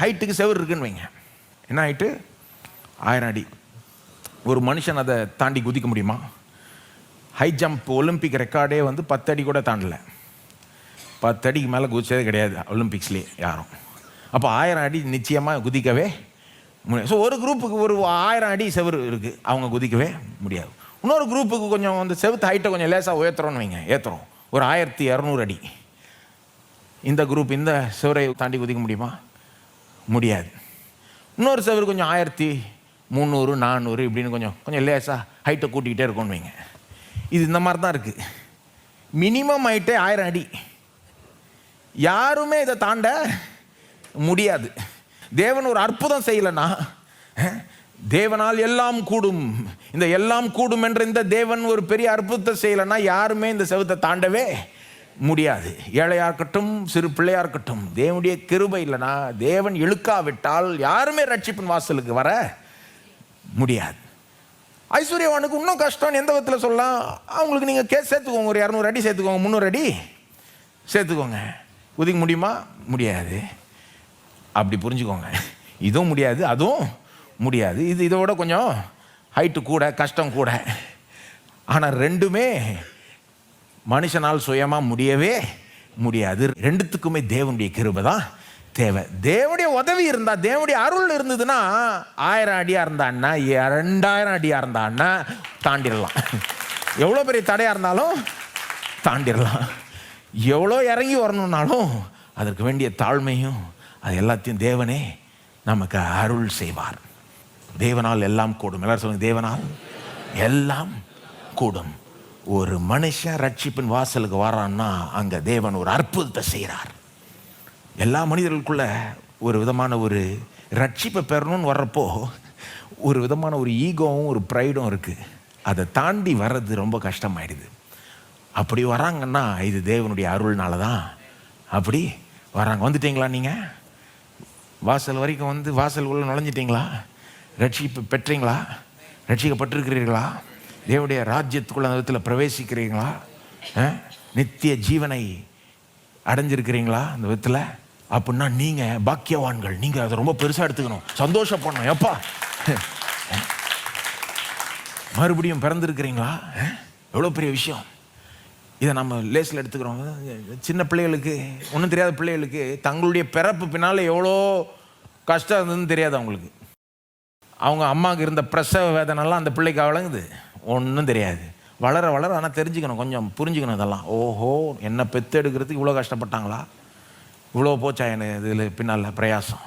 ஹைட்டுக்கு செவர் இருக்குன்னு வைங்க. என்ன ஹைட்டு? ஆயிரம் அடி. ஒரு மனுஷன் அதை தாண்டி குதிக்க முடியுமா? ஹை ஜம்ப் ஒலிம்பிக் ரெக்கார்டே வந்து பத்து அடி கூட தாண்டல. பத்து அடிக்கு மேலே குதிச்சதே கிடையாது ஒலிம்பிக்ஸ்லேயே யாரும். அப்போ ஆயிரம் அடி நிச்சயமாக குதிக்கவே முடியாது. ஸோ ஒரு குரூப்புக்கு ஒரு ஆயிரம் அடி செவர் இருக்குது அவங்க குதிக்கவே முடியாது. இன்னொரு குரூப்புக்கு கொஞ்சம் அந்த செவுத்து ஹைட்டை கொஞ்சம் லேசாக உயர்த்துறோன்னு வைங்க ஏற்றுறோம் ஒரு ஆயிரத்தி இரநூறு அடி. இந்த குரூப் இந்த செவரை தாண்டி குதிக்க முடியுமா? முடியாது. இன்னொரு சவர் கொஞ்சம் ஆயிரத்தி முந்நூறு நானூறு இப்படின்னு கொஞ்சம் கொஞ்சம் லேசாக ஹைட்டை கூட்டிக்கிட்டே இருக்கும்னு வைங்க. இது இந்த மாதிரி தான் இருக்குது மினிமம் ஹைட்டே ஆயிரம் அடி. யாருமே இதை தாண்ட முடியாது. தேவன் ஒரு அற்புதம் செய்யலைன்னா தேவனால் எல்லாம் கூடும். இந்த எல்லாம் கூடும் என்ற இந்த தேவன் ஒரு பெரிய அற்புதத்தை செய்யலைன்னா யாருமே இந்த செவத்தை தாண்டவே முடியாது. ஏழையாக இருக்கட்டும் சிறு பிள்ளையாக இருக்கட்டும் தேவனுடைய கிருபை இல்லைன்னா தேவன் இழுக்காவிட்டால் யாருமே ரட்சிப்பின் வாசலுக்கு வர முடியாது. ஐஸ்வர்யவானுக்கு இன்னும் கஷ்டம் எந்த விதத்தில் சொல்லலாம்? அவங்களுக்கு நீங்கள் கே சேர்த்துக்கோங்க ஒரு இரநூறு அடி சேர்த்துக்கோங்க முந்நூறு அடி சேர்த்துக்கோங்க. குதிக்க முடியுமா? முடியாது. அப்படி புரிஞ்சுக்கோங்க. இதுவும் முடியாது அதுவும் முடியாது. இது இதோட கொஞ்சம் ஹைட்டு கூட கஷ்டம் கூட. ஆனால் ரெண்டுமே மனுஷனால் சுயமாக முடியவே முடியாது. ரெண்டுத்துக்குமே தேவனுடைய கிருபை தான் தேவை. தேவனுடைய உதவி இருந்தால் தேவனுடைய அருள் இருந்ததுன்னா ஆயிரம் அடியாக இருந்தான்னா ரெண்டாயிரம் அடியாக இருந்தான்னா தாண்டிடலாம். எவ்வளோ பெரிய தடையாக இருந்தாலும் தாண்டிடலாம். எவ்வளோ இறங்கி வரணுன்னாலும் அதற்கு வேண்டிய தாழ்மையும் அது எல்லாத்தையும் தேவனே நமக்கு அருள் செய்வார். தேவனால் எல்லாம் கூடும். எல்லாரும் சொல்லுங்க தேவனால் எல்லாம் கூடும். ஒரு மனுஷன் ரட்சிப்பின் வாசலுக்கு வரான்னா அங்கே தேவன் ஒரு அற்புதத்தை செய்கிறார் எல்லா மனிதர்களுக்குள்ள ஒரு விதமான ஒரு ரட்சிப்பை பெறணும்னு வர்றப்போ ஒரு விதமான ஒரு ஈகோவும் ஒரு ப்ரைடும் இருக்குது அதை தாண்டி வர்றது ரொம்ப கஷ்டமாயிடுது. அப்படி வராங்கன்னா இது தேவனுடைய அருள்னால தான் அப்படி வராங்க. வந்துட்டீங்களா நீங்கள் வாசல் வரைக்கும் வந்து வாசல் உள்ள நுழைஞ்சிட்டீங்களா? ரட்சிப்பு பெற்றீங்களா? ரட்சிக்கப்பட்டிருக்கிறீர்களா? தேவடைய ராஜ்யத்துக்குள்ள அந்த விதத்தில் பிரவேசிக்கிறீங்களா? நித்திய ஜீவனை அடைஞ்சிருக்கிறீங்களா அந்த விதத்தில் அப்படின்னா நீங்கள் பாக்கியவான்கள். நீங்கள் அதை ரொம்ப பெருசாக எடுத்துக்கணும். சந்தோஷப்படணும். எப்பா? மறுபடியும் பிறந்திருக்கிறீங்களா? எவ்வளோ பெரிய விஷயம். இதை நம்ம லேஸில் எடுத்துக்கிறோம். சின்ன பிள்ளைகளுக்கு ஒன்றும் தெரியாத பிள்ளைகளுக்கு தங்களுடைய பிறப்பு பின்னால் எவ்வளோ கஷ்டம் இருந்ததுன்னு தெரியாது அவங்களுக்கு. அவங்க அம்மாவுக்கு இருந்த பிரசவ வேதனைலாம் அந்த பிள்ளைக்கு வழங்குது. ஒன்றும் தெரியாது. வளர வளர ஆனால் தெரிஞ்சுக்கணும் கொஞ்சம் புரிஞ்சுக்கணும் இதெல்லாம். ஓஹோ என்னை பெற்று எடுக்கிறதுக்கு இவ்வளோ கஷ்டப்பட்டாங்களா? இவ்வளோ போச்சா எனக்கு இதில் பின்னால் பிரயாசம்.